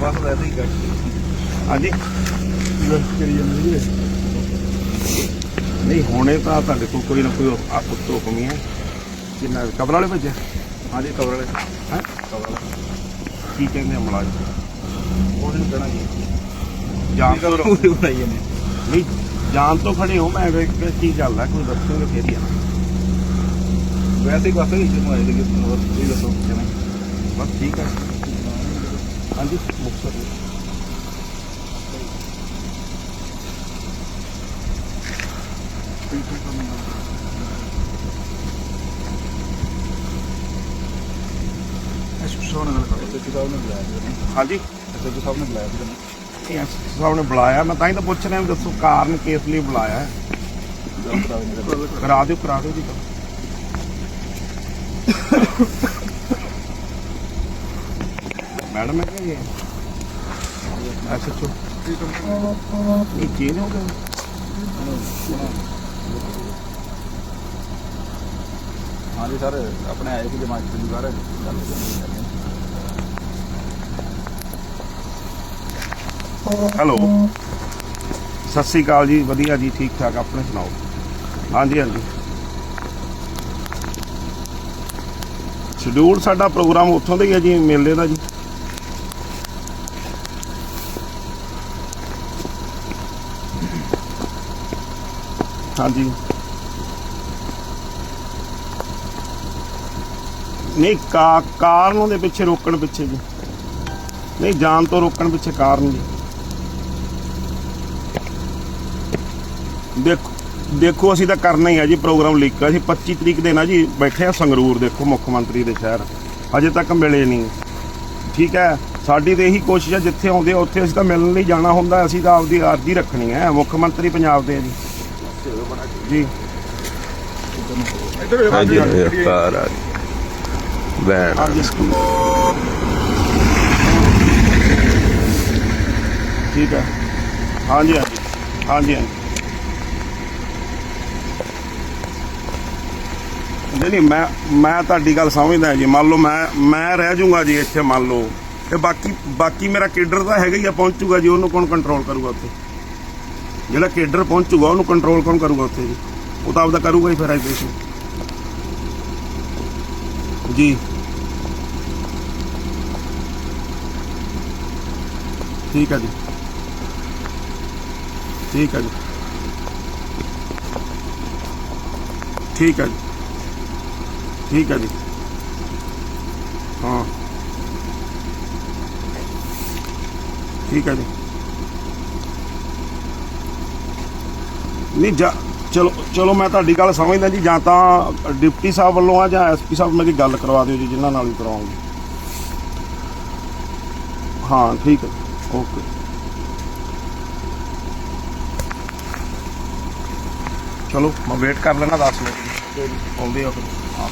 ਬਸ ਵੈਸੇ ਹੀ ਗੱਟ ਹਾਂਜੀ ਕਰੀ ਜਾਂਦੇ ਜੀ ਨਹੀਂ ਹੁਣੇ ਤਾਂ ਤੁਹਾਡੇ ਕੋਲ ਕੋਈ ਨਾ ਕੋਈ ਆਪ ਤੋਂ ਕਮੀ ਹੈ। ਕਿੰਨਾ ਕਬਰ ਵਾਲੇ ਭੇਜਿਆ। ਹਾਂਜੀ ਕਵਰ ਵਾਲੇ। ਹੈ? ਕਵਰ ਵਾਲੇ। ਕੀ ਕਹਿੰਦੇ ਆ ਮੁਲਾਜ਼ਮ ਉਹ ਨਹੀਂ ਕਹਿਣਾ ਜੀ। ਜਾਨ ਤੋਂ ਪੂਰੀ ਬਣਾਈ ਜਾਂਦੇ ਨਹੀਂ ਜਾਨ ਤੋਂ ਖੜੇ ਹੋ ਮੈਂ ਵੇਖ ਕੇ ਕੀ ਗੱਲ ਹੈ ਕੋਈ ਦੱਸੋਗੇ ਫੇਰ ਹੀ ਆ। ਵੈਸੇ ਹੀ ਬਸ ਹੀ ਜਿਹਨੂੰ ਆਏ ਦੇ ਹੋਰ ਤੁਸੀਂ ਦੱਸੋ ਕਿਵੇਂ? ਬਸ ਠੀਕ ਹੈ ਹਾਂਜੀ ਮੁਕਤਸਰ ਤੋਂ। ਐਸ ਸਾਹਿਬ ਨਾਲ ਗੱਲ ਕਰੋ। ਤੇ ਸਾਹਿਬ ਨੇ ਬੁਲਾਇਆ ਜੀ ਹਾਂਜੀ। ਐਸ ਸਾਹਿਬ ਨੇ ਬੁਲਾਇਆ ਜੀ ਸਾਹਿਬ ਨੇ ਬੁਲਾਇਆ। ਮੈਂ ਤਾਂ ਹੀ ਤਾਂ ਪੁੱਛ ਰਿਹਾ ਦੱਸੋ ਕਾਰਨ ਕਿਸ ਲਈ ਬੁਲਾਇਆ ਹੈ। ਕਰਾ ਦਿਓ ਕਰਾ ਦਿਓ ਜੀ। ਮੈਡਮ ਹੈ ਕਿ ਅੱਛਾ ਚੋ ਇਹ ਚੇਂਜ ਹੋ ਗਿਆ? ਹਾਂਜੀ ਸਰ, ਆਪਣੇ ਆਏ ਕਿ ਜਮਾਤ ਦੀ ਬਾਰੇ ਗੱਲ ਹੈਲੋ। ਸਤਿ ਸ੍ਰੀ ਅਕਾਲ ਜੀ, ਵਧੀਆ ਜੀ, ਠੀਕ ਠਾਕ, ਆਪਣੇ ਸੁਣਾਓ? ਹਾਂਜੀ ਹਾਂਜੀ। ਸ਼ਡਿਊਲ ਸਾਡਾ ਪ੍ਰੋਗਰਾਮ ਉੱਥੋਂ ਦਾ ਹੀ ਹੈ ਜੀ, ਮੇਲੇ ਦਾ ਜੀ। ਹਾਂਜੀ। ਨਹੀਂ ਕਾਰ ਨੂੰ ਦੇ ਪਿੱਛੇ ਰੋਕਣ ਪਿੱਛੇ ਜੀ। ਨਹੀਂ, ਜਾਣ ਤੋਂ ਰੋਕਣ ਪਿੱਛੇ ਕਾਰ ਨੂੰ ਜੀ। ਦੇਖੋ ਦੇਖੋ ਅਸੀਂ ਤਾਂ ਕਰਨਾ ਹੀ ਆ ਜੀ ਪ੍ਰੋਗਰਾਮ ਲੀਕ ਅਸੀਂ 25 ਤਰੀਕ ਦੇ ਨਾ ਜੀ ਬੈਠੇ ਆ ਸੰਗਰੂਰ ਦੇਖੋ ਮੁੱਖ ਮੰਤਰੀ ਦੇ ਸ਼ਹਿਰ। ਅਜੇ ਤੱਕ ਮਿਲੇ ਨਹੀਂ। ਠੀਕ ਹੈ? ਸਾਡੀ ਤੇ ਇਹੀ ਕੋਸ਼ਿਸ਼ ਹੈ ਜਿੱਥੇ ਆਉਂਦੇ ਆ ਉੱਥੇ ਅਸੀਂ ਤਾਂ ਮਿਲਣ ਲਈ ਜਾਣਾ ਹੁੰਦਾ। ਅਸੀਂ ਤਾਂ ਆਪਦੀ ਅਰਜ਼ੀ ਰੱਖਣੀ ਹੈ ਮੁੱਖ ਮੰਤਰੀ ਪੰਜਾਬ ਦੇ ਆ ਜੀ। ਜੀ। ਹਾਂਜੀ ਕਾਰ ਆ ਰਹੀ ਵੈਨ ਹਾਂਜੀ। ਠੀਕ ਹੈ। ਹਾਂਜੀ ਹਾਂਜੀ। ਹਾਂਜੀ ਹਾਂਜੀ। ਨਹੀਂ ਨਹੀਂ, ਮੈਂ ਮੈਂ ਤੁਹਾਡੀ ਗੱਲ ਸਮਝਦਾ ਜੀ। ਮੰਨ ਲਓ ਮੈਂ ਮੈਂ ਰਹਿ ਜਾਊਂਗਾ ਜੀ ਇੱਥੇ, ਮੰਨ ਲਓ। ਤੇ ਬਾਕੀ ਬਾਕੀ ਮੇਰਾ ਕੇਡਰ ਤਾਂ ਹੈਗਾ ਹੀ ਆ, ਪਹੁੰਚੂਗਾ ਜੀ, ਉਹਨੂੰ ਕੌਣ ਕੰਟਰੋਲ ਕਰੂਗਾ ਉੱਥੇ? ਜਿਹੜਾ ਕੇਡਰ ਪਹੁੰਚੂਗਾ, ਉਹਨੂੰ ਕੰਟਰੋਲ ਕੌਣ ਕਰੂਗਾ ਉੱਥੇ ਜੀ? ਉਹ ਤਾਂ ਆਪਦਾ ਕਰੂਗਾ ਹੀ ਫਿਰ ਆਈਪੀਸੀ ਜੀ। ਠੀਕ ਹੈ ਜੀ। ਠੀਕ ਹੈ ਜੀ। ਠੀਕ ਹੈ ਜੀ। ਠੀਕ ਹੈ ਜੀ। ਹਾਂ। ਠੀਕ ਹੈ ਜੀ। ਨਹੀਂ ਜਾ ਚਲੋ ਚਲੋ ਮੈਂ ਤੁਹਾਡੀ ਗੱਲ ਸਮਝਦਾ ਜੀ ਜਾਂ ਤਾਂ ਡਿਪਟੀ ਸਾਹਿਬ ਵੱਲੋਂ ਆ ਜਾਂ ਐਸਪੀ ਸਾਹਿਬ ਮੇਰੀ ਗੱਲ ਕਰਵਾ ਦਿਓ ਜੀ ਜਿਨ੍ਹਾਂ ਨਾਲ ਵੀ ਕਰਾਉਂਗੇ। ਹਾਂ ਠੀਕ ਹੈ ਓਕੇ। ਚਲੋ ਮੈਂ ਵੇਟ ਕਰ ਲੈਣਾ 10 ਮਿੰਟ। ਆਉਂਦੇ ਆ ਫਿਰ। ਹਾਂ।